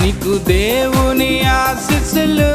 నీకు దేవుని ఆశిస్సులు